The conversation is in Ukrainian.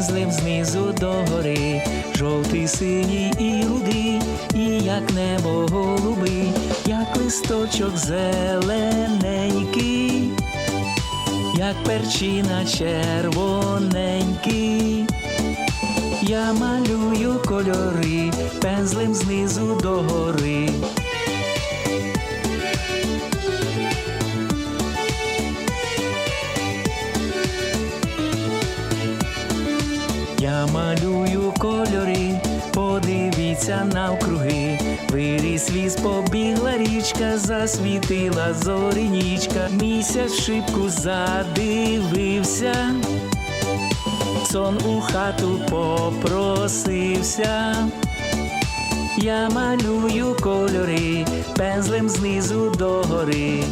пензлем знизу до гори, жовтий, синій і рудий, і як небо голуби, як листочок зелененький, як перчина червоненький. Я малюю кольори пензлим знизу до гори. Малюю кольори, подивіться навкруги. Виріс ліс, побігла річка, засвітила зорінічка. Місяць шибку задивився, сон у хату попросився. Я малюю кольори, пензлем знизу догори.